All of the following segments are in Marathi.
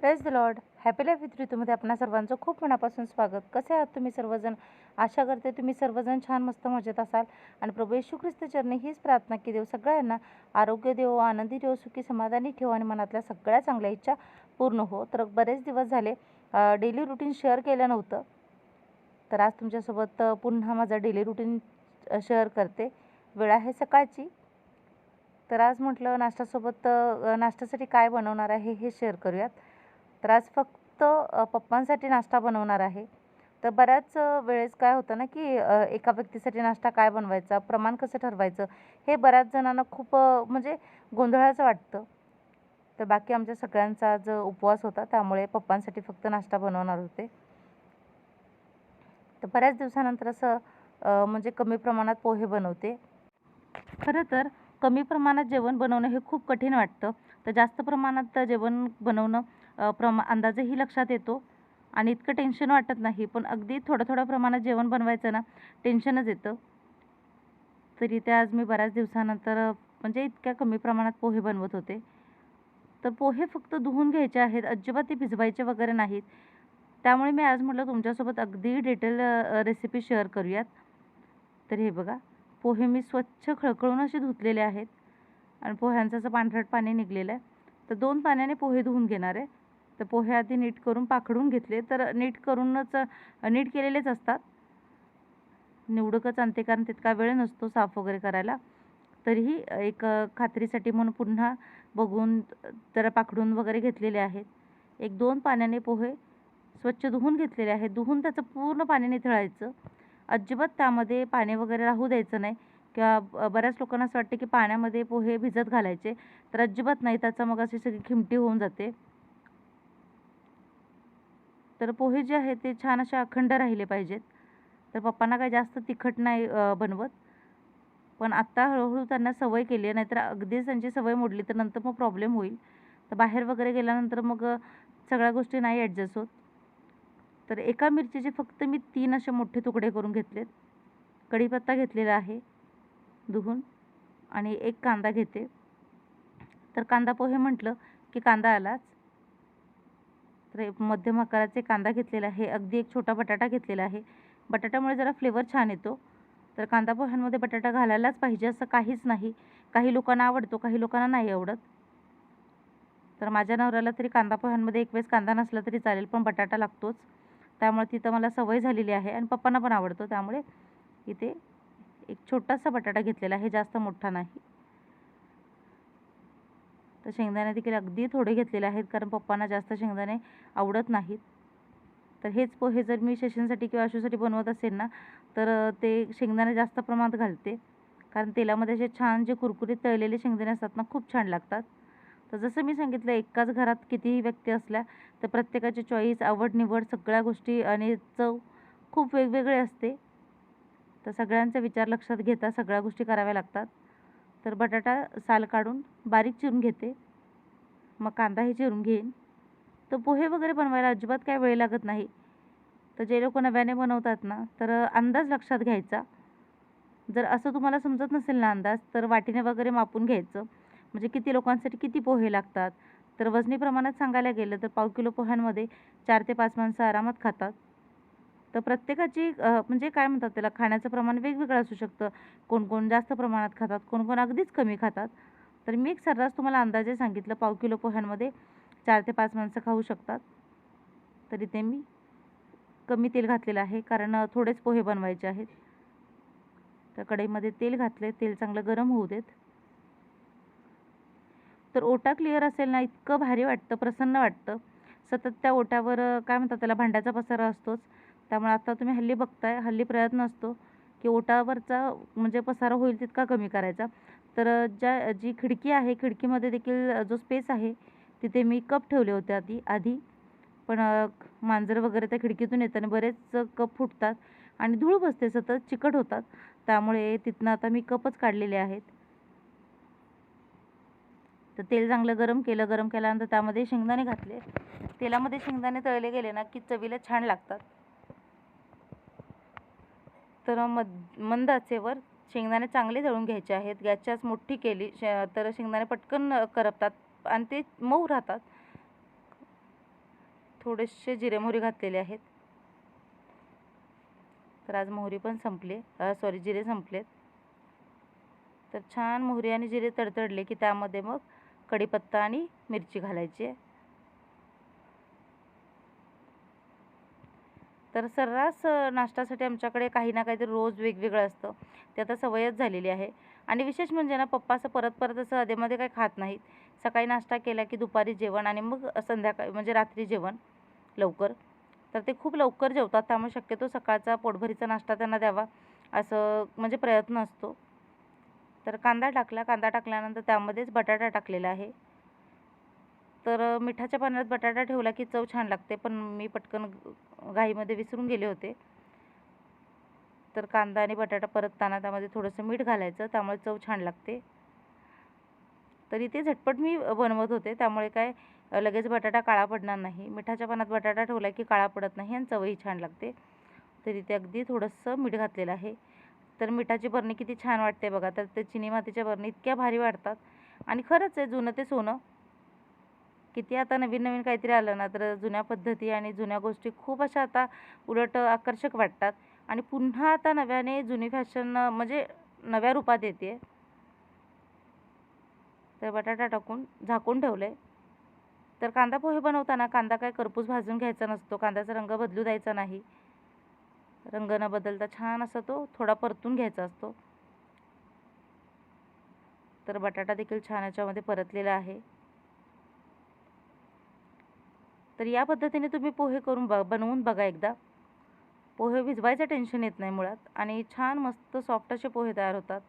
Praise the Lord happy life with ऋतूमध्ये आपणा सर्वांचं खूप मनापासून स्वागत. कसे आहात तुम्ही सर्वजण? आशा करते तुम्ही सर्वजण छान मस्त मजेत असाल. आणि प्रभू येशू ख्रिस्त चरणी हीच प्रार्थना की देव सगळ्यांना आरोग्य देव आनंदी देव सुखी समाधानी ठेव आणि मनातल्या सगळ्या चांगल्या इच्छा पूर्ण हो. तर बरेच दिवस झाले डेली रुटीन शेअर केलं नव्हतं. तर आज तुमच्यासोबत पुन्हा माझं डेली रुटीन शेअर करते. वेळ आहे सकाळची. तर आज म्हटलं नाश्त्यासोबत नाश्त्यासाठी काय बनवणार आहे हे शेअर करूयात. तर आज फक्त पप्पांसाठी नाश्ता बनवणार आहे. तर बऱ्याच वेळेस काय होतं ना की एका व्यक्तीसाठी नाश्ता काय बनवायचा प्रमाण कसं ठरवायचं हे बऱ्याच जणांना खूप म्हणजे गोंधळाचं वाटतं. तर बाकी आमच्या सगळ्यांचा आज उपवास होता त्यामुळे पप्पांसाठी फक्त नाश्ता बनवणार होते. तर बऱ्याच दिवसानंतर असं म्हणजे कमी प्रमाणात पोहे बनवते. खरं तर कमी प्रमाणात जेवण बनवणं हे खूप कठीण वाटतं. तर जास्त प्रमाणात जेवण बनवणं प्रमा अंदाजही लक्षात येतो. आणि इतकं टेन्शन वाटत नाही पण अगदी थोड्या थोड्या प्रमाणात जेवण बनवायचं ना टेन्शनच येतं. तरी ते आज मी बऱ्याच दिवसानंतर म्हणजे इतक्या कमी प्रमाणात पोहे बनवत होते. तर पोहे फक्त धुवून घ्यायचे आहेत अजिबात ते भिजवायचे वगैरे नाहीत. त्यामुळे मी आज म्हटलं तुमच्यासोबत अगदी डिटेल रेसिपी शेअर करूयात. तर हे बघा पोहे मी स्वच्छ खळखळून असे धुतलेले आहेत. आणि पोह्यांचं असं पांढरट पाणी निघलेलं आहे. तर दोन पाण्याने पोहे धुवून घेणार आहे. तर पोहे आधी नीट करून पाखडून घेतले. तर नीट करूनच नीट केलेलेच असतात. निवडकच आणते कारण तितका वेळ नसतो साफ वगैरे करायला. तरीही एक खात्रीसाठी म्हणून पुन्हा बघून जरा पाखडून वगैरे घेतलेले आहेत. एक दोन पाण्याने पोहे स्वच्छ धुवून घेतलेले आहेत. धुवून त्याचं पूर्ण पाणी निथळायचं अजिबात त्यामध्ये पाणी वगैरे राहू द्यायचं नाही. किंवा बऱ्याच लोकांना असं वाटतं की पाण्यामध्ये पोहे भिजत घालायचे. तर अजिबात नाही. त्याचा मग अशी सगळी खिमटी होऊन जाते. तर पोहे जे आहेत ते छान असे अखंड राहिले पाहिजेत. तर पप्पांना काही जास्त तिखट नाही बनवत. पण आत्ता हळूहळू त्यांना सवय केली आहे नाहीतर अगदीच त्यांची सवय मोडली तर नंतर मग प्रॉब्लेम होईल. तर बाहेर वगैरे गेल्यानंतर मग सगळ्या गोष्टी नाही ॲडजस्ट होत. तर एका मिरचीचे फक्त मी तीन असे मोठे तुकडे करून घेतलेत. कढीपत्ता घेतलेला आहे धुवून. आणि एक कांदा घेते. तर कांदा पोहे म्हटलं की कांदा आलाच. तर एक मध्यम आकाराचे कांदा घेतलेला आहे. अगदी एक छोटा बटाटा घेतलेला आहे. बटाट्यामुळे जरा फ्लेवर छान येतो. तर कांदा पोह्यांमध्ये बटाटा घालायलाच पाहिजे असं काहीच नाही. काही लोकांना आवडतो काही लोकांना नाही आवडत. तर माझ्या नवऱ्याला तरी कांदा पोह्यांमध्ये एक वेळेस कांदा नसला तरी चालेल पण बटाटा लागतोच. त्यामुळे तिथं मला सवय झालेली आहे आणि पप्पांना पण आवडतो. त्यामुळे इथे एक छोटासा बटाटा घेतलेला आहे जास्त मोठा नाही. तर शेंगदाणे देखील अगदी थोडे घेतलेले आहेत कारण पप्पांना जास्त शेंगदाणे आवडत नाहीत. तर हेच पोहे जर मी शशींसाठी किंवा आशूसाठी बनवत असेल ना तर ते शेंगदाणे जास्त प्रमाणात घालते. कारण तेलामध्ये असे छान जे कुरकुरीत तळलेले शेंगदाणे असतात ना खूप छान लागतात. तर जसं मी सांगितलं एकाच घरात कितीही व्यक्ती असल्या तर प्रत्येकाची चॉईस आवड निवड सगळ्या गोष्टी आणि चव खूप वेगवेगळे असते. तर सगळ्यांचा विचार लक्षात घेता सगळ्या गोष्टी कराव्या लागतात. तर बटाटा साल काढून बारीक चिरून घेते. मग कांदाही चिरून घेईन. तर पोहे वगैरे बनवायला अजिबात काय वेळ लागत नाही. तर जे लोक नव्याने बनवतात ना तर अंदाज लक्षात घ्यायचा. जर असं तुम्हाला समजत नसेल ना अंदाज तर वाटीने वगैरे मापून घ्यायचं. म्हणजे किती लोकांसाठी किती पोहे लागतात. तर वजनी प्रमाणात सांगायला गेलं तर पाव किलो पोह्यांमध्ये चार ते पाच माणसं आरामात खातात. तर प्रत्येकाची म्हणजे काय म्हणतात त्याला खाण्याचं प्रमाण वेगवेगळं असू शकतं. कोण कोण जास्त प्रमाणात खातात कोण कोण अगदीच कमी खातात. तर मी एक सर्रास तुम्हाला अंदाजे सांगितलं पाव किलो पोह्यांमध्ये चार ते पाच माणसं खाऊ शकतात. तर इथे मी कमी तेल घातलेलं आहे कारण थोडेच पोहे बनवायचे आहेत. तर कढईमध्ये तेल घातले तेल चांगलं गरम होऊ देत. तर ओटा क्लिअर असेल ना इतकं भारी वाटतं प्रसन्न वाटतं. सतत त्या ओट्यावर काय म्हणतात त्याला भांड्याचा पसारा असतोच. त्यामुळे आता तुम्ही हल्ली बघताय हल्ली प्रयत्न असतो की ओटावरचा म्हणजे पसारा होईल तितका कमी करायचा. तर ज्या जी खिडकी आहे खिडकीमध्ये देखील जो स्पेस आहे तिथे मी कप ठेवले होते आधी आधी. पण मांजर वगैरे त्या खिडकीतून येताना बरेच कप फुटतात आणि धूळ बसते सतत चिकट होतात. त्यामुळे तिथनं आता मी कपच काढलेले आहेत. तर तेल चांगलं गरम केलं गरम केल्यानंतर त्यामध्ये शेंगदाणे घातले. तेलामध्ये शेंगदाणे तळले गेले ना की चवीला छान लागतात. तर मद मंद आचेवर शेंगदाणे चांगले जळून घ्यायचे आहेत. गॅसच्याच मोठी केली तर शेंगदाणे पटकन करपतात आणि ते मऊ राहतात. थोडेसे जिरे मोहरी घातलेले आहेत. तर आज मोहरी पण संपली सॉरी जिरे संपलेत. तर छान मोहरी आणि जिरे तडतडले की त्यामध्ये मग कढीपत्ता आणि मिरची घालायची तर सर्रास नाश्त्यासाठी आमच्याकडे काही ना काहीतरी रोज वेगवेगळं असतं. ते आता सवयच झालेली आहे. आणि विशेष म्हणजे ना पप्पा असं परत परत असं अधेमध्ये काही खात नाहीत. सकाळी नाश्ता केला की दुपारी जेवण आणि मग संध्याकाळी म्हणजे रात्री जेवण लवकर. तर ते खूप लवकर जेवतात. त्यामुळे शक्यतो सकाळचा पोटभरीचा नाश्ता त्यांना द्यावा असं म्हणजे प्रयत्न असतो. तर कांदा टाकला. कांदा टाकल्यानंतर त्यामध्येच बटाटा टाकलेला आहे. तर मिठाच्या पाण्यात बटाटा ठेवला की चव छान लागते पण मी पटकन घाईमध्ये विसरून गेले होते. तर कांदा आणि बटाटा परतताना त्यामध्ये थोडंसं मीठ घालायचं त्यामुळे चव छान लागते. तर इथे झटपट मी बनवत होते त्यामुळे काय लगेच बटाटा काळा पडणार नाही. मिठाच्या पानात बटाटा ठेवला की काळा पडत नाही आणि चवही छान लागते. तर इथे अगदी थोडंसं मीठ घातलेलं आहे. तर मिठाची बरणी किती छान वाटते बघा तर ते चिनी मातीच्या बरणी इतक्या भारी वाटतात आणि खरंच आहे जुनं ते सोनं. किती आता नवीन नवीन काहीतरी आलं ना तर जुन्या पद्धती आणि जुन्या गोष्टी खूप अशा आता उलट आकर्षक वाटतात. आणि पुन्हा आता नव्याने जुनी फॅशन म्हणजे नव्या रूपात येते. तर बटाटा टाकून झाकून ठेवलं आहे तर कांदा पोहे बनवताना कांदा काय करपूस भाजून घ्यायचा नसतो कांद्याचा रंग बदलू द्यायचा नाही. रंग न बदलता छान असा तो थोडा परतून घ्यायचा असतो. तर बटाटा देखील छान याच्यामध्ये परतलेला आहे. तर या पद्धतीने तुम्ही पोहे करून ब बनवून बघा एकदा. पोहे भिजवायचं टेन्शन येत नाही मुळात आणि छान मस्त सॉफ्ट असे पोहे तयार होतात.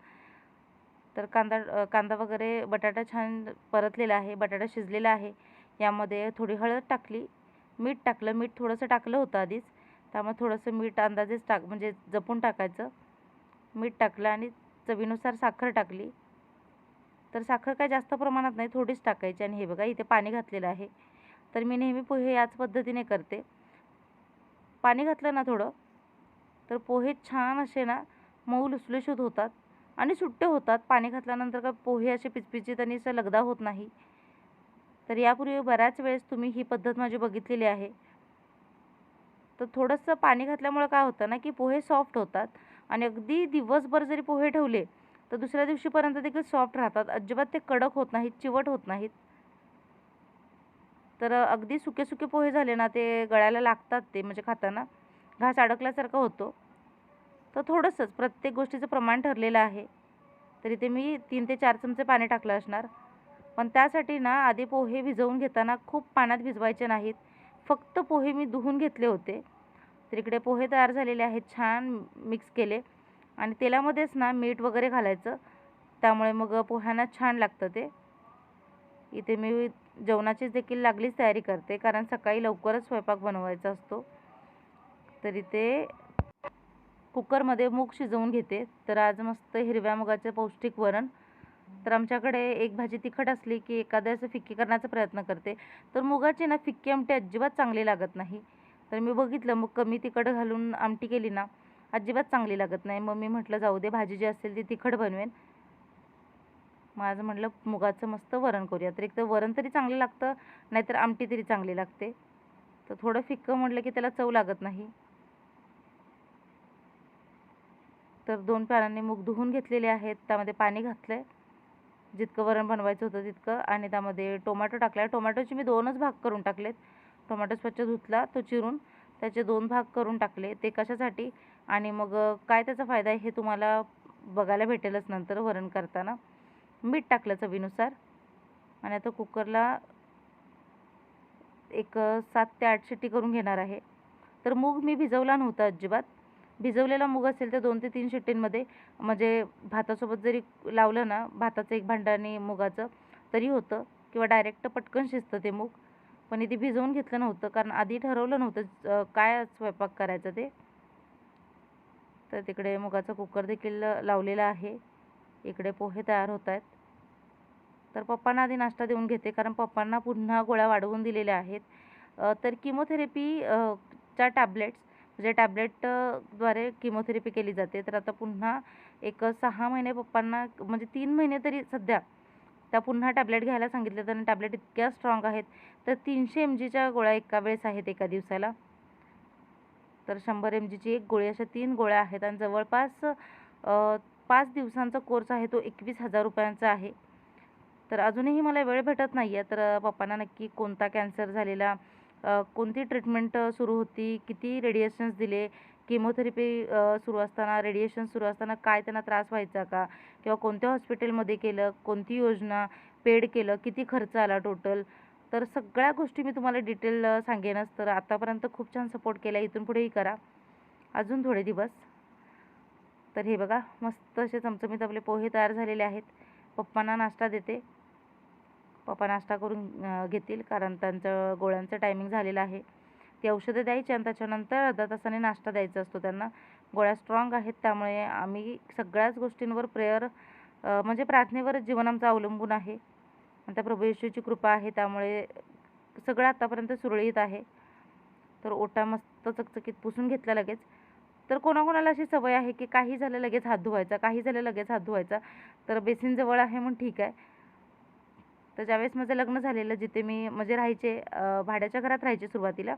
तर कांदा कांदा वगैरे बटाटा छान परतलेला आहे बटाटा शिजलेला आहे. यामध्ये थोडी हळद टाकली मीठ टाकलं मीठ थोडंसं टाकलं होतं आधीच. त्यामुळे थोडंसं मीठ अंदाजेच टाक म्हणजे जपून टाकायचं. मीठ टाकलं आणि चवीनुसार साखर टाकली. तर साखर काय जास्त प्रमाणात नाही थोडीच टाकायची आणि हे बघा इथे पाणी घातलेलं आहे. तर मी नेहमी पोहे याच पद्धतीने करते. पाणी घातलं ना थोडं तर पोहे छान असे ना मऊ लुसलुशीत होतात आणि सुट्टे होतात. पाणी घातल्यानंतर का पोहे असे पिचपिचीत आणि असं लगदा होत नाही. तर यापूर्वी बऱ्याच वेळेस तुम्ही ही पद्धत माझी बघितलेली आहे. तर थोडंसं पाणी घातल्यामुळे काय होतं ना की पोहे सॉफ्ट होतात आणि अगदी दिवसभर जरी पोहे ठेवले तर दुसऱ्या दिवशीपर्यंत देखील सॉफ्ट राहतात. अजिबात ते कडक होत नाहीत चिवट होत नाहीत. तर अगदी सुके सुके पोहे झाले ना ते गळ्याला लागतात ते म्हणजे खाताना. घास अडकल्यासारखं होतो. तर थोडंसंच प्रत्येक गोष्टीचं प्रमाण ठरलेलं आहे. तरी ते मी तीन ते चार चमचे पाणी टाकलं असणार. पण त्यासाठी ना आधी पोहे भिजवून घेताना खूप पाण्यात भिजवायचे नाहीत. फक्त पोहे मी धुवून घेतले होते. तर इकडे पोहे तयार झालेले आहेत छान मिक्स केले. आणि तेलामध्येच ना मीठ वगैरे घालायचं. त्यामुळे मग पोह्यांना छान लागतं ते. इथे मी जेवणाची देखील लागलीच तयारी करते कारण सकाळी लवकरच स्वयंपाक बनवायचा असतो. तर इथे कुकरमध्ये मूग शिजवून घेते. तर आज मस्त हिरव्या मुगाचे पौष्टिक वरण. तर आमच्याकडे एक भाजी तिखट असली की एखाद्या असं फिक्की करण्याचा प्रयत्न करते. तर मुगाची ना फिक्की आमटी अजिबात चांगली लागत नाही. तर मी बघितलं मग कमी तिखट घालून आमटी केली ना अजिबात चांगली लागत नाही. मग मी म्हटलं जाऊ दे भाजी जी असेल ती तिखट बनवेन. माझं म्हटलं मुगाचं मस्त वरण करूया. तर एक तर वरण तरी चांगलं लागतं नाहीतर आमटी तरी चांगली लागते. तर थोडं फिक्कं म्हटलं की त्याला चव लागत नाही. तर दोन पॅनांनी मूग धुवून घेतलेले आहेत. त्यामध्ये पाणी घातलं आहे जितकं वरण बनवायचं होतं तितकं. आणि त्यामध्ये टोमॅटो टाकला आहे टोमॅटोचे मी दोनच भाग करून टाकलेत. टोमॅटो स्वच्छ धुतला तो चिरून त्याचे दोन भाग करून टाकले. ते कशासाठी? आणि मग काय त्याचा फायदा आहे हे तुम्हाला बघायला भेटेलच नंतर वरण करताना. मीठ टाकलं चवीनुसार. आणि आता कुकरला एक सात ते आठ शिट्टी करून घेणार आहे. तर मूग मी भिजवला नव्हता अजिबात. भिजवलेला मूग असेल तर दोन ते तीन शिट्टींमध्ये म्हणजे भातासोबत जरी लावलं ना भाताचं एक भांडाने मुगाचं तरी होतं. किंवा डायरेक्ट पटकन शिजतं ते मूग. पण इथे भिजवून घेतलं नव्हतं कारण आधी ठरवलं नव्हतं काय स्वयंपाक करायचं ते. तर तिकडे मुगाचा कुकर देखील लावलेला आहे. इकडे पोहे तयार होत आहेत. तर पप्पांना आधी नाश्ता देऊन घेते कारण पप्पांना पुन्हा गोळ्या वाढवून दिलेल्या आहेत. तर किमोथेरपी च्या टॅबलेट्स म्हणजे टॅबलेटद्वारे किमोथेरपी केली जाते. तर आता पुन्हा एक सहा महिने पप्पांना म्हणजे तीन महिने तरी सध्या त्या पुन्हा टॅबलेट घ्यायला सांगितले आणि टॅबलेट इतक्या स्ट्रॉंग आहेत. तर तीनशे एम जीच्या गोळ्या एका वेळेस आहेत एका दिवसाला. तर शंभर एम जीची एक गोळी अशा तीन गोळ्या आहेत. आणि जवळपास पाच दिवसांचा कोर्स आहे तो एकवीस हजार रुपयांचा आहे. तर अजूनही मला वेळ भेटत नाही आहे तर पप्पांना नक्की कोणता कॅन्सर झालेला कोणती ट्रीटमेंट सुरू होती किती रेडिएशन्स दिले केमोथेरपी सुरू असताना रेडिएशन सुरू असताना काय त्यांना त्रास व्हायचा का? किंवा कोणत्या हॉस्पिटलमध्ये केलं कोणती योजना पेड केलं किती खर्च आला टोटल तर सगळ्या गोष्टी मी तुम्हाला डिटेल सांगेनच. तर आतापर्यंत खूप छान सपोर्ट केला इथून पुढेही करा. अजून थोडे दिवस. तर हे बघा मस्त असे चमचमीत आपले पोहे तयार झालेले आहेत. पप्पांना नाश्ता देते. पप्पा नाश्ता करून घेतील कारण त्यांचं गोळ्यांचं टायमिंग झालेलं आहे. ती औषधं द्यायची आणि त्याच्यानंतर अर्धा तासाने नाश्ता द्यायचा असतो त्यांना. गोळ्या स्ट्रॉंग आहेत त्यामुळे आम्ही सगळ्याच गोष्टींवर प्रेयर म्हणजे प्रार्थनेवरच जीवन आमचं अवलंबून आहे. आणि त्या प्रभू येशूची कृपा आहे त्यामुळे सगळं आतापर्यंत सुरळीत आहे. तर ओटा मस्त चकचकीत पुसून घेतला लगेच. तर कोणाकोणाला अशी सवय आहे की काही झालं लगेच हात धुवायचा काही झालं लगेच हात धुवायचा तर बेसिन जवळ आहे म्हणून ठीक आहे. तर ज्यावेळेस माझं लग्न झालेलं जिथे मी म्हणजे राहायचे भाड्याच्या घरात राहायचे सुरुवातीला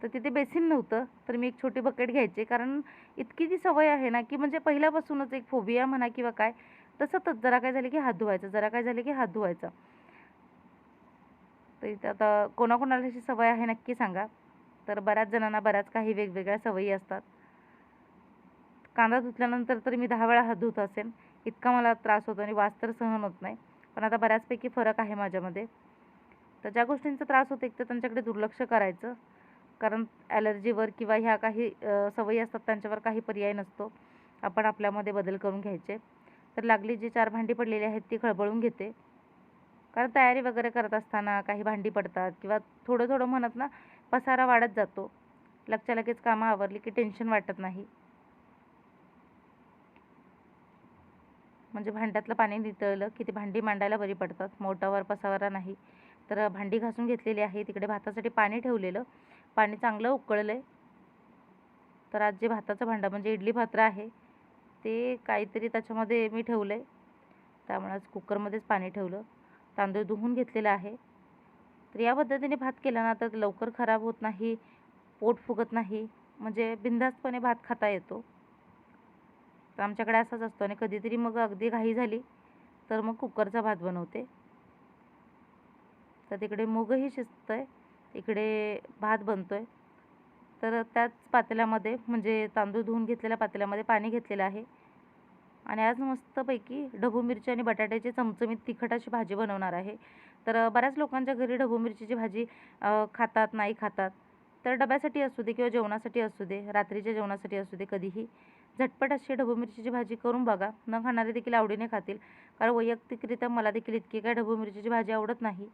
तर तिथे बेसिन नव्हतं तर मी एक छोटी बकेट घ्यायचे. कारण इतकी ती सवय आहे ना की म्हणजे पहिल्यापासूनच एक फोबिया म्हणा किंवा काय तर सतत जरा काय झालं की हात धुवायचा जरा काय झालं की हात धुवायचा. तर इथं आता कोणाकोणाला अशी सवय आहे नक्की सांगा. तर बऱ्याच जणांना बऱ्याच काही वेगवेगळ्या सवयी असतात. कांदा धुतल्यानंतर तर मी दहा वेळा हात धुत असेन. इतका मला त्रास होतो आणि वास तर सहन होत नाही. पण आता बऱ्याचपैकी फरक आहे माझ्यामध्ये. तर ज्या गोष्टींचा त्रास होतो एक तर त्यांच्याकडे दुर्लक्ष करायचं. कारण ॲलर्जीवर किंवा ह्या काही सवयी असतात त्यांच्यावर काही पर्याय नसतो. आपण आपल्यामध्ये बदल करून घ्यायचे. तर लागली जी चार भांडी पडलेली आहेत ती खळबळून घेते. कारण तयारी वगैरे करत असताना काही भांडी पडतात किंवा थोडं थोडं म्हणत ना पसारा वाढत जातो. लगच्या लगेच कामं आवरली की टेन्शन वाटत नाही. म्हणजे भांड्यातलं पाणी नितळलं की ती भांडी मांडायला बरी पडतात. मोठावर पसावरा नाही. तर भांडी घासून घेतलेली आहे. तिकडे भातासाठी पाणी ठेवलेलं. पाणी चांगलं उकळलं आहे तर आज जे भाताचं भांडं म्हणजे इडली पात्र आहे ते काहीतरी त्याच्यामध्ये मी ठेवलं आहे त्यामुळे आज कुकरमध्येच पाणी ठेवलं. तांदूळ धुवून घेतलेलं आहे. तर या पद्धतीने भात केला ना तर लवकर खराब होत नाही पोट फुगत नाही. म्हणजे बिनधास्तपणे भात खाता येतो. तर आमच्याकडे असाच असतो आणि कधीतरी मग अगदी घाई झाली तर मग कुकरचा भात बनवते. तर तिकडे मूगही शिजतं आहे इकडे भात बनतो आहे तर त्याच पातेल्यामध्ये म्हणजे तांदूळ धुवून घेतलेल्या पातेल्यामध्ये पाणी घेतलेलं आहे. आणि आज मस्तपैकी ढबू मिरची आणि बटाट्याची चमचमीत तिखट अशी भाजी बनवणार आहे. तर बऱ्याच लोकांच्या घरी ढबू मिरचीची भाजी खातात नाही खातात. तर डब्यासाठी असू दे किंवा जेवणासाठी असू दे रात्रीच्या जेवणासाठी असू दे कधीही. झटपट अशी ढबू मिरचीची भाजी करून बघा. न खाणारे देखील आवडीने खातील. कारण वैयक्तिकरित्या मला देखील इतकी काय ढबू मिरचीची भाजी आवडत नाही.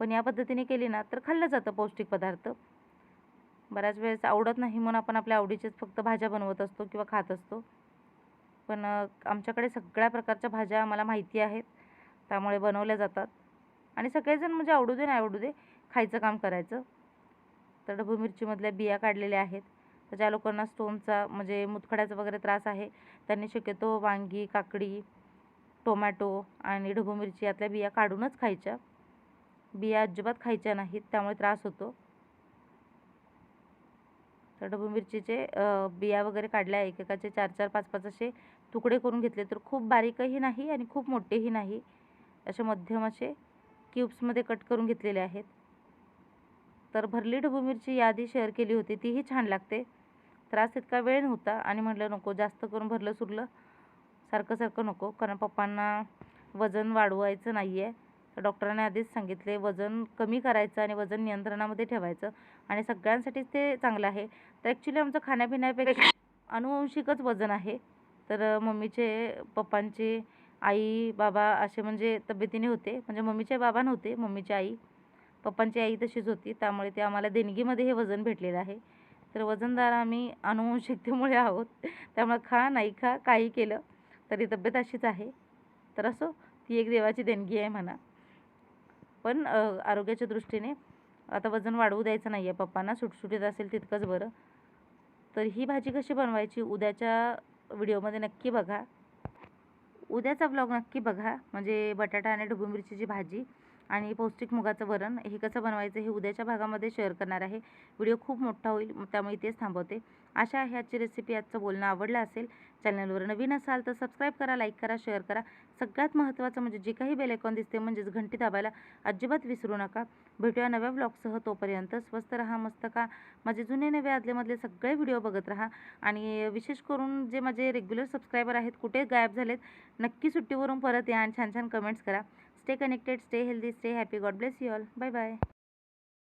पण या पद्धतीने केली ना तर खाल्लं जातं पौष्टिक पदार्थ. बऱ्याच वेळेस आवडत नाही म्हणून आपण आपल्या आवडीचेच फक्त भाज्या बनवत असतो किंवा खात असतो. पण आमच्याकडे सगळ्या प्रकारच्या भाज्या आम्हाला माहिती आहेत. त्यामुळे बनवल्या जातात. आणि सगळेजण म्हणजे आवडू दे नाही आवडू दे खायचं काम करायचं. तर डबू मिरचीमधल्या बिया काढलेल्या आहेत. तर ज्या लोकांना स्टोनचा म्हणजे मुतखड्याचा वगैरे त्रास आहे त्यांनी शक्यतो वांगी काकडी टोमॅटो आणि ढबू मिरची यातल्या बिया काढूनच खायच्या. बिया अजिबात खायच्या नाहीत त्यामुळे त्रास होतो. तर ढबू मिरचीचे बिया वगैरे काढल्या एकेकाचे चार चार पाच पाच असे तुकडे करून घेतले तर खूप बारीकही नाही आणि खूप मोठेही नाही असे मध्यम असे क्यूब्समध्ये कट करून घेतलेले आहेत. तर भरली ढबू मिरची यादी शेअर केली होती तीही छान लागते. त्रास इतका वेळ नव्हता आणि म्हटलं नको जास्त करून भरलं सुरलं. सारखं सारखं नको कारण पप्पांना वजन वाढवायचं नाही आहे तर डॉक्टरांनी आधीच सांगितले वजन कमी करायचं आणि वजन नियंत्रणामध्ये ठेवायचं आणि सगळ्यांसाठीच ते चांगलं आहे. तर ॲक्च्युली आमचं खाण्यापिण्यापेक्षा अनुवंशिकच वजन आहे. तर मम्मीचे पप्पांचे आई बाबा असे म्हणजे तब्येतीने होते. म्हणजे मम्मीचे बाबा नव्हते मम्मीची आई. पप्पांची आई तशीच होती त्यामुळे ते आम्हाला देणगीमध्ये हे वजन भेटलेलं आहे. तर वजनदार आम्ही अनुवंशिकतेमुळे आहोत. त्यामुळे खा नाही खा काही केलं तरी तब्येत अशीच आहे. तर असो ती एक देवाची देणगी आहे म्हणा. पण आरोग्याच्या दृष्टीने आता वजन वाढवू द्यायचं नाही आहे पप्पांना सुटसुटीत असेल तितकंच बरं. तर ही भाजी कशी बनवायची उद्याच्या व्हिडिओमध्ये नक्की बघा. उद्याचा ब्लॉग नक्की बघा. म्हणजे बटाटा आणि ढोबळी मिरचीची भाजी. आणि पौष्टिक मुगाचं वरण हे कसं बनवायचं हे उद्याच्या भागामध्ये शेअर करणार आहे. व्हिडिओ खूप मोठा होईल त्यामुळे इथेच थांबवते. अशा आहे आजची रेसिपी आजचं बोलणं आवडलं असेल. चॅनलवर नवीन असाल तर सबस्क्राईब करा लाईक करा शेअर करा. सगळ्यात महत्त्वाचं म्हणजे जे काही बेल आयकॉन दिसते म्हणजेच घंटी दाबायला अजिबात विसरू नका. भेटूया नव्या ब्लॉगसह तोपर्यंत स्वस्त राहा मस्त का. माझे जुने नवे आदलेमधले सगळे व्हिडिओ बघत राहा. आणि विशेष करून जे माझे रेग्युलर सबस्क्रायबर आहेत कुठे गायब झालेत नक्की सुट्टीवरून परत या आणि छान छान कमेंट्स करा. Stay connected, stay healthy, stay happy. God bless you all. Bye bye.